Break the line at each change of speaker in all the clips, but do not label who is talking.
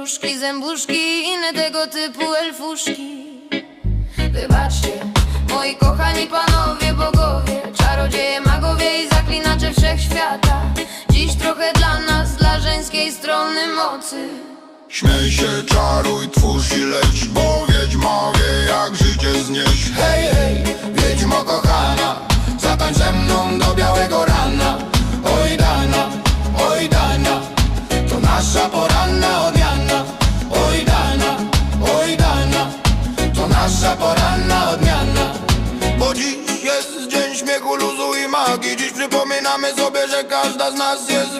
Wróżki, zębuszki i inne tego typu elfuszki. Wybaczcie, moi kochani panowie, bogowie Czarodzieje, magowie i zaklinacze wszechświata. Dziś trochę dla nas, dla żeńskiej strony mocy.
Śmiej się, czaruj, twórz i leć Bo wiedźma wie jak życie znieść. Hej, przypominamy sobie, że każda z nas jest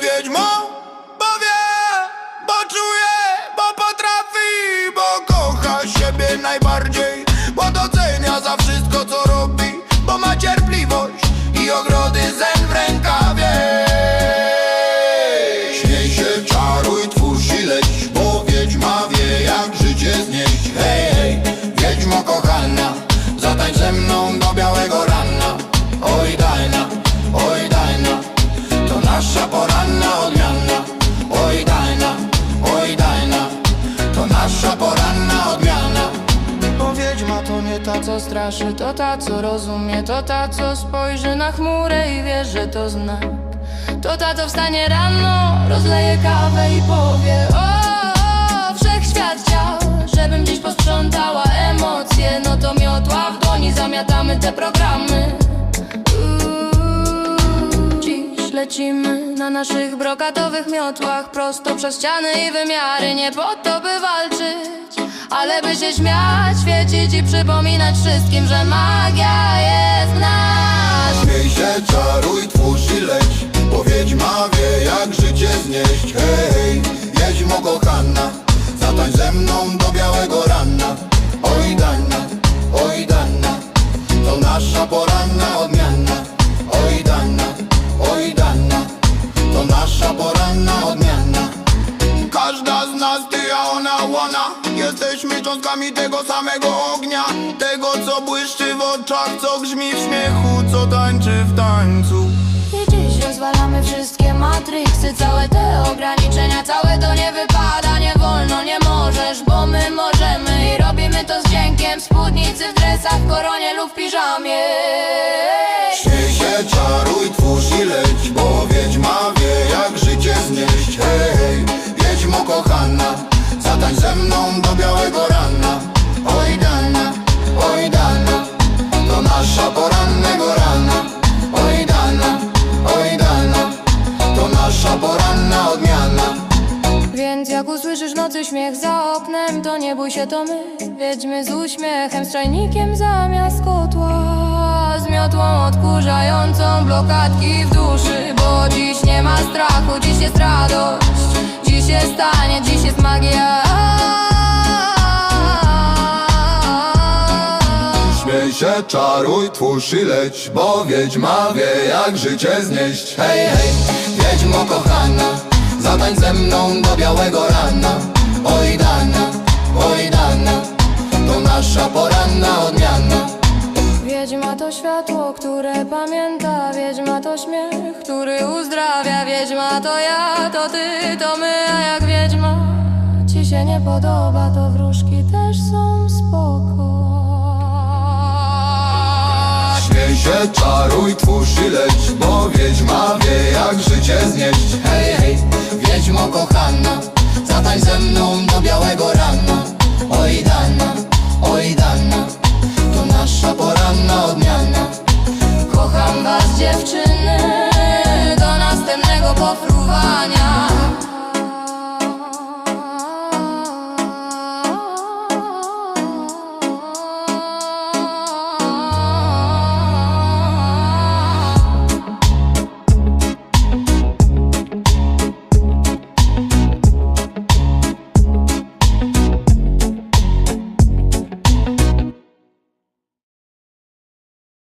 To
nie ta, co straszy To ta, co rozumie To ta, co spojrzy na chmurę i wie, że to znak. To ta, co wstanie rano Rozleje kawę i powie O, o wszechświat chciał Żebym dziś posprzątała emocje. No to miotła w dłoni Zamiatamy te programy. Dziś lecimy na naszych brokatowych miotłach Prosto przez ściany i wymiary. Nie po to, by walczyć Ale by się śmiać, świecić i przypominać wszystkim Że magia jest w nas.
Śmiej się, czaruj, twórz i leć Bo wiedźma wie jak życie znieść. Hej, cząstkami tego samego ognia Tego, co błyszczy w oczach Co grzmi w śmiechu, co tańczy w tańcu.
I dziś rozwalamy wszystkie matryksy Całe te ograniczenia, całe to nie wypada Nie wolno, nie możesz, bo my możemy I robimy to z dźwiękiem Spódnicy w dresach, w koronie lub w piżamie
jak
usłyszysz nocy śmiech za oknem To nie bój się, to my. Wiedźmy z uśmiechem, z czajnikiem zamiast kotła. Z miotłą odkurzającą blokadki w duszy Bo dziś nie ma strachu, dziś jest radość. Dziś jest tanie, dziś jest magia.
Śmiej się, czaruj, twórz i leć Bo wiedźma wie jak życie znieść. Hej, hej, wiedźmo kochana Zatańcz ze mną do białego rana. Oj dana, oj dana To nasza poranna odmiana.
Wiedźma to światło, które pamięta Wiedźma to śmiech, który uzdrawia. Wiedźma to ja, to ty, to my A jak wiedźma ci się nie podoba To wróżki też są spoko.
Śmiej się, czaruj, twórz i leć Bo wiedźma wie jak życie znieść. Hej,
Аня